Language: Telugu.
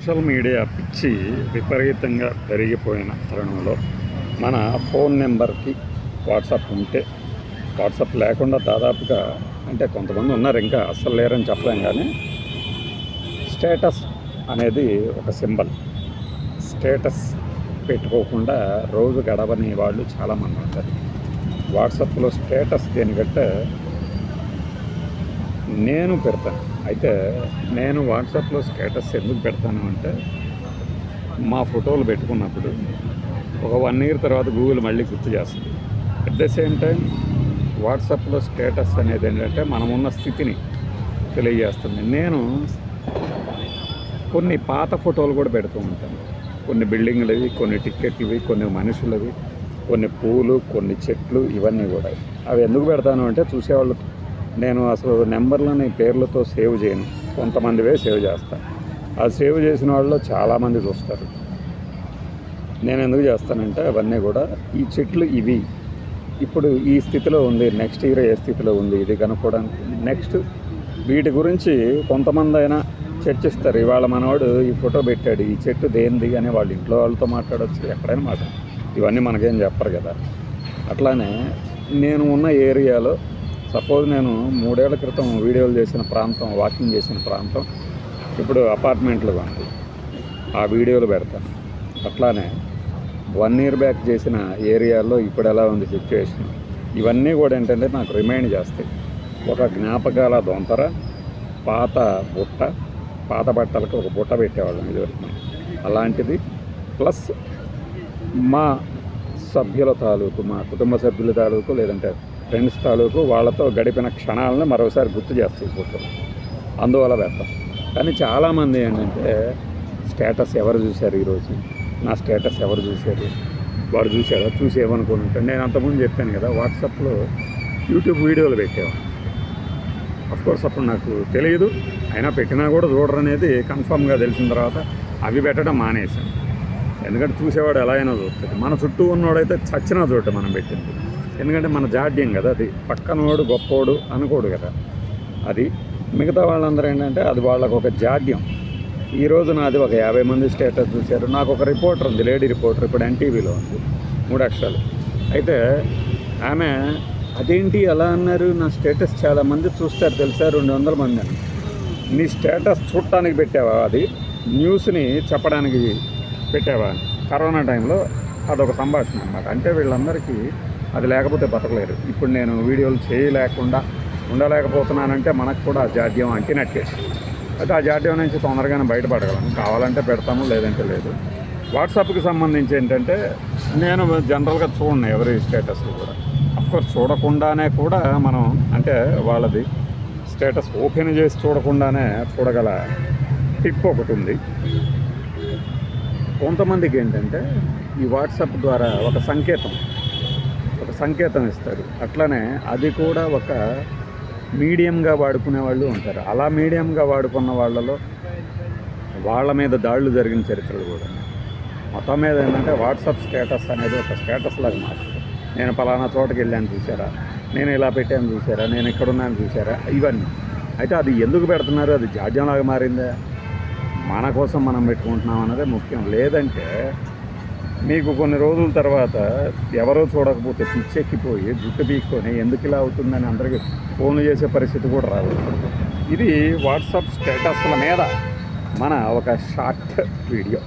సోషల్ మీడియా పిచ్చి విపరీతంగా పెరిగిపోయిన తరుణంలో మన ఫోన్ నెంబర్కి వాట్సాప్ ఉంటే వాట్సాప్ లేకుండా దాదాపుగా అంటే కొంతమంది ఉన్నారు ఇంకా అస్సలు లేరని చెప్పలేం కానీ స్టేటస్ అనేది ఒక సింబల్. స్టేటస్ పెట్టుకోకుండా రోజు గడవని వాళ్ళు చాలామంది ఉంటారు. వాట్సాప్లో స్టేటస్ దేనికంటే నేను పెడతాను. అయితే నేను వాట్సాప్లో స్టేటస్ ఎందుకు పెడతాను అంటే మా ఫోటోలు పెట్టుకున్నప్పుడు ఒక వన్ ఇయర్ తర్వాత గూగుల్ మళ్ళీ గుర్తు చేస్తుంది. అట్ ద సేమ్ టైం వాట్సాప్లో స్టేటస్ అనేది ఏంటంటే మనమున్న స్థితిని తెలియజేస్తుంది. నేను కొన్ని పాత ఫోటోలు కూడా పెడుతూ ఉంటాను. కొన్ని బిల్డింగ్లవి కొన్ని టిక్కెట్లవి కొన్ని మనుషులవి కొన్ని పూలు కొన్ని చెట్లు ఇవన్నీ కూడా. అవి ఎందుకు పెడతాను అంటే చూసేవాళ్ళు నేను అసలు నెంబర్లని పేర్లతో సేవ్ చేయను. కొంతమందివే సేవ్ చేస్తాను ఆ సేవ్ చేసిన వాళ్ళు చాలామంది చూస్తారు. నేను ఎందుకు చేస్తానంటే అవన్నీ కూడా ఈ చెట్లు ఇవి. ఇప్పుడు ఈ స్థితిలో ఉంది నెక్స్ట్ ఇయర్ ఏ స్థితిలో ఉంది ఇది కనుక్కోవడానికి. నెక్స్ట్ వీటి గురించి కొంతమంది అయినా చర్చిస్తారు. ఇవాళ మనవాడు ఈ ఫోటో పెట్టాడు ఈ చెట్టు దేనిది అని వాళ్ళ ఇంట్లో వాళ్ళతో మాట్లాడవచ్చు ఎక్కడైనా మాట ఇవన్నీ మనకేం చెప్పరు కదా. అట్లానే నేను ఉన్న ఏరియాలో సపోజ్ నేను మూడేళ్ళ క్రితం వీడియోలు చేసిన ప్రాంతం వాకింగ్ చేసిన ప్రాంతం ఇప్పుడు అపార్ట్మెంట్లు ఉంది ఆ వీడియోలు పెడతాను అట్లానే వన్ ఇయర్ బ్యాక్ చేసిన ఏరియాలో ఇప్పుడు ఎలా ఉంది సిచ్యువేషన్? ఇవన్నీ కూడా ఏంటంటే నాకు రిమైండ్ చేస్తాయి. ఒక జ్ఞాపకాల దొంతర పాత బుట్ట పాత బట్టలకు ఒక బుట్ట పెట్టేవాళ్ళం ఇదివరకు. అలాంటిది. ప్లస్ మా సభ్యుల తాలూకు మా కుటుంబ సభ్యుల తాలూకు లేదంటే ఫ్రెండ్స్ తాలూకు వాళ్ళతో గడిపిన క్షణాలను మరోసారి గుర్తు చేస్తాయి ఫోటోలు అందువల్ల పెడతాం కానీ చాలామంది ఏంటంటే స్టేటస్ ఎవరు చూశారు ఈరోజు? నా స్టేటస్ ఎవరు చూశారు? వాడు చూశారా చూసి ఏమనుకుంటాను నేను అంతకుముందు చెప్పాను కదా వాట్సాప్లో యూట్యూబ్ వీడియోలు పెట్టేవాడిని అఫ్ కోర్స్ అప్పుడు నాకు తెలియదు. అయినా పెట్టినా కూడా చూడరు అనేది కన్ఫామ్గా తెలిసిన తర్వాత అవి పెట్టడం మానేశాను. ఎందుకంటే చూసేవాడు ఎలా అయినా చూస్తుంది మన చుట్టూ ఉన్నవాడైతే చచ్చినా చూడటం మనం పెట్టింది. ఎందుకంటే మన జాడ్యం కదా అది. పక్కనోడు గొప్పోడు అనుకోడు కదా. అది మిగతా వాళ్ళందరూ ఏంటంటే అది వాళ్ళకు ఒక జాడ్యం. ఈ రోజు నాది ఒక యాభై మంది స్టేటస్ చూశారు. నాకు ఒక రిపోర్టర్ ఉంది లేడీ రిపోర్టర్ ఇప్పుడు ఎన్టీవీలో ఉంది మూడు అక్షరాలు. అయితే ఆమె అదేంటి అలా అన్నారు? నా స్టేటస్ చాలా మంది చూస్తారు తెలుసా? రెండు వందల మంది అని. నీ స్టేటస్ చూడటానికి పెట్టావా అది? న్యూస్ని చెప్పడానికి పెట్టావా? కరోనా టైంలో అదొక సంభాషణ అన్నమాట. అంటే వీళ్ళందరికీ అది లేకపోతే బతకలేరు. ఇప్పుడు నేను వీడియోలు చేయలేకుండా ఉండలేకపోతున్నానంటే మనకు కూడా ఆ జాడ్యం అంటినట్టే. అయితే ఆ జాడ్యం నుంచి తొందరగానే బయటపడగలను. కావాలంటే పెడతాము లేదంటే లేదు. వాట్సాప్కి సంబంధించి ఏంటంటే నేను జనరల్గా చూడను ఎవరి స్టేటస్లు కూడా. అఫ్కోర్స్ చూడకుండానే కూడా మనం అంటే వాళ్ళది స్టేటస్ ఓపెన్ చేసి చూడకుండానే చూడగల టిప్ ఒకటి ఉంది. కొంతమందికి ఏంటంటే ఈ వాట్సాప్ ద్వారా ఒక సంకేతం. సంకేతం ఇస్తారు అట్లనే అది కూడా ఒక మీడియంగా వాడుకునే వాళ్ళు ఉంటారు. అలా మీడియంగా వాడుకున్న వాళ్ళలో వాళ్ళ మీద దాడులు జరిగిన చరిత్రలు కూడా మొత్తం మీద ఏంటంటే వాట్సాప్ స్టేటస్ అనేది ఒక స్టేటస్ లాగా మారుతుంది నేను పలానా చోటకి వెళ్ళాను చూసారా నేను ఇలా పెట్టాను చూసారా నేను ఇక్కడున్నాను చూసారా ఇవన్నీ. అయితే అది ఎందుకు పెడుతున్నారు? అది జాడ్యంలాగా మారిందా? మన కోసం మనం పెట్టుకుంటున్నాం అన్నదే ముఖ్యం. లేదంటే మీకు కొన్ని రోజుల తర్వాత ఎవరో చూడకపోతే పిచ్చెక్కిపోయి జుట్టు పీక్కొని ఎందుకు ఇలా అవుతుందని అందరికీ ఫోన్లు చేసే పరిస్థితి కూడా రాదు. ఇది వాట్సాప్ స్టేటస్ల మీద మన ఒక షార్ట్ వీడియో.